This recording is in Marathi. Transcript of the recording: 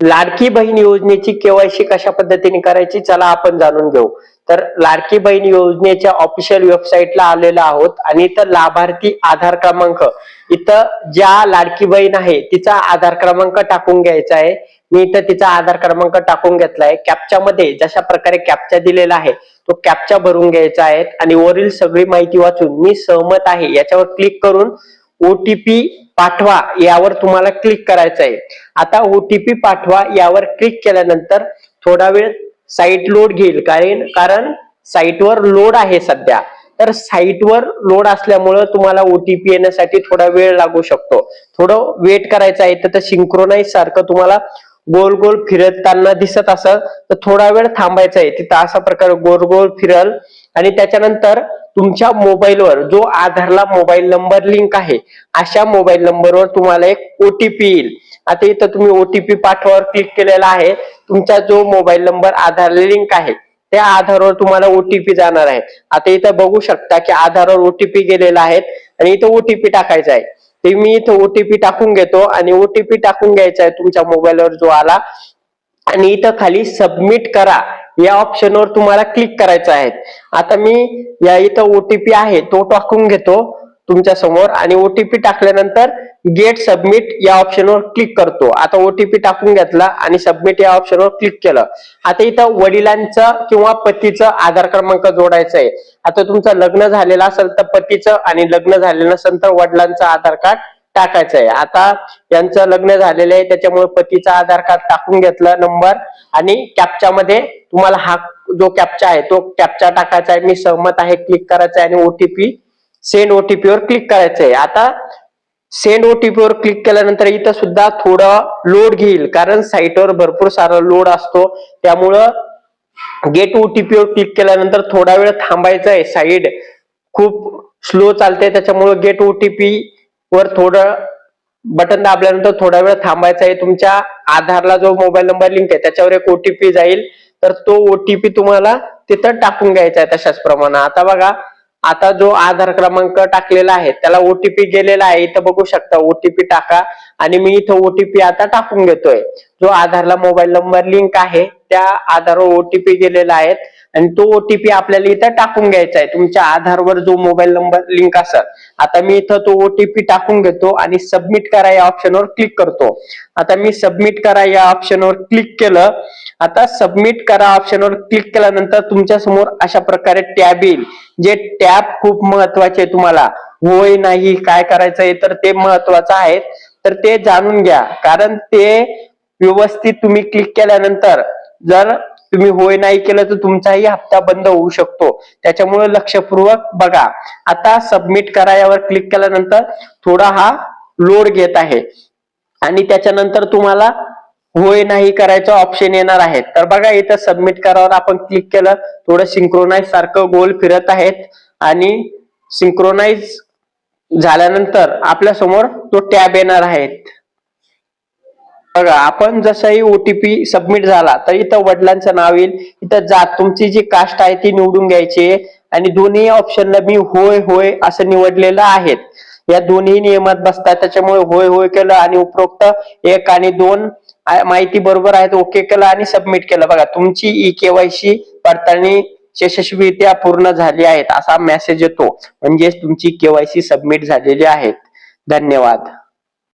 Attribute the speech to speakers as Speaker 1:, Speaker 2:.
Speaker 1: लाडकी बहीण योजनेची केवायसी कशा पद्धतीने करायची चला आपण जाणून घेऊ. तर लाडकी बहीण योजनेच्या ऑफिशियल वेबसाईटला आलेलो आहोत आणि इथं लाभार्थी आधार क्रमांक. इथं ज्या लाडकी बहीण आहे तिचा आधार क्रमांक टाकून घ्यायचा आहे. मी इथं तिचा आधार क्रमांक टाकून घेतलाय. कॅपच्या मध्ये जशा प्रकारे कॅपचा दिलेला आहे तो कॅपचा भरून घ्यायचा आहे. आणि वरील सगळी माहिती वाचून मी सहमत आहे. याच्यावर क्लिक करून ओटीपी पाठवा यावर तुम्हाला क्लिक करायचं आहे. आता ओटीपी पाठवा यावर क्लिक केल्यानंतर थोडा वेळ साईट लोड घेईल. कारण कारण साईटवर लोड आहे सध्या. तर साईटवर लोड असल्यामुळं तुम्हाला ओटीपी येण्यासाठी थोडा वेळ लागू शकतो. थोडं वेट करायचं आहे तर सिंक्रोनाइज सारखं तुम्हाला गोल गोल फिरताना दिसत असं तर थोडा वेळ थांबायचा आहे. तिथं असा प्रकार गोल गोल फिरल आणि त्याच्यानंतर तुमच्या मोबाईलवर जो आधारला मोबाईल नंबर लिंक आहे अशा मोबाईल नंबरवर तुम्हाला एक ओटीपी येईल. आता इथं तुम्ही ओटीपी पाठवावर क्लिक केलेला आहे. तुमचा जो मोबाईल नंबर आधारला लिंक आहे त्या आधारवर तुम्हाला ओटीपी जाणार आहे. आता इथं बघू शकता की आधारवर ओटीपी गेलेला आहे आणि इथं ओटीपी टाकायचा आहे. ते मी इथं ओटीपी टाकून घेतो आणि ओटीपी टाकून घ्यायचा आहे तुमच्या मोबाईलवर जो आला. आणि इथं खाली सबमिट करा. या ऑप्शनवर तुम्हाला क्लिक करायचं आहे. आता मी या इथं ओटीपी आहे तो टाकून घेतो तुमच्यासमोर आणि ओटीपी टाकल्यानंतर गेट सबमिट या ऑप्शनवर क्लिक करतो. आता ओटीपी टाकून घेतला आणि सबमिट या ऑप्शनवर क्लिक केलं. आता इथं वडिलांचं किंवा पतीचं आधार क्रमांक जोडायचा आहे आता तुमचं लग्न झालेलं असेल तर पतीचं आणि लग्न झालेलं नसेल तर वडिलांचं आधार कार्ड टाकायचं आहे आता यांचं लग्न झालेलं आहे त्याच्यामुळे पतीचा आधार कार्ड टाकून घेतलं नंबर आणि कॅपच्या मध्ये तुम्हाला हा जो कॅपचा आहे तो कॅपचा टाकायचा आहे. मी सहमत आहे क्लिक करायचा आहे आणि ओटीपी सेंड ओटीपी वर क्लिक करायचं आहे आता सेंड ओटीपी वर क्लिक केल्यानंतर इथं सुद्धा थोडं लोड घेईल कारण साईटवर भरपूर सारा लोड असतो. त्यामुळं गेट ओटीपी वर क्लिक केल्यानंतर थोडा वेळ थांबायचं आहे साईड खूप स्लो चालते त्याच्यामुळे गेट ओटीपी वर थोडं बटन दाबल्यानंतर थोडा वेळ थांबायचा आहे. तुमच्या आधारला जो मोबाईल नंबर लिंक आहे त्याच्यावर एक ओटीपी जाईल. तर तो ओटीपी तुम्हाला तिथं टाकून घ्यायचा आहे तशाच प्रमाणे. आता बघा आता जो आधार क्रमांक टाकलेला आहे त्याला ओटीपी गेलेला आहे. इथं बघू शकता ओटीपी टाका. आणि मी इथं ओटीपी आता टाकून घेतोय. जो आधारला मोबाईल नंबर लिंक आहे त्या आधारवर ओटीपी गेलेला आहे. आणि तो ओटीपी आपल्याला इथं टाकून घ्यायचा आहे. तुमच्या आधारवर जो मोबाईल नंबर लिंक असेल आता मी इथं तो ओटीपी टाकून घेतो आणि सबमिट करा या ऑप्शनवर क्लिक करतो. आता मी सबमिट करा या ऑप्शनवर क्लिक केलं. आता सबमिट करा ऑप्शनवर क्लिक केल्यानंतर तुमच्यासमोर अशा प्रकारे टॅब येईल. जे टॅब खूप महत्त्वाचे आहे तुम्हाला. होय नाही काय करायचंय तर ते महत्वाचं आहे. तर ते जाणून घ्या. कारण ते व्यवस्थित तुम्ही क्लिक केल्यानंतर जर तुम्ही होय नाही केलं तर तुमचाही हप्ता बंद होऊ शकतो. त्याच्यामुळे लक्षपूर्वक बघा. आता सबमिट करा यावर क्लिक केल्यानंतर थोडा हा लोड घेत आहे. आणि त्याच्यानंतर तुम्हाला होय नाही करायचं ऑप्शन येणार आहे. तर बघा इथं सबमिट करावर आपण क्लिक केलं. थोडं सिंक्रोनाइज सारखं गोल फिरत आहेत. आणि सिंक्रोनाइज झाल्यानंतर आपल्यासमोर तो टॅब येणार आहेत बघा आपण जसंही ओटीपी सबमिट झाला तर इथं वडिलांचं नाव येईल. इथं जात तुमची जी कास्ट आहे ती निवडून घ्यायची आणि दोन्ही ऑप्शनला मी होय होय असं निवडलेलं आहेत. या दोन्ही नियमात बसतात त्याच्यामुळे होय होय केलं आणि उपरोक्त एक आणि दोन माहिती बरोबर आहेत ओके केलं आणि सबमिट केलं. बघा तुमची ई केवायसी पडताळणी यशस्वीरित्या पूर्ण झाली आहेत असा मेसेज येतो. म्हणजेच तुमची केवायसी सबमिट झालेली आहे धन्यवाद.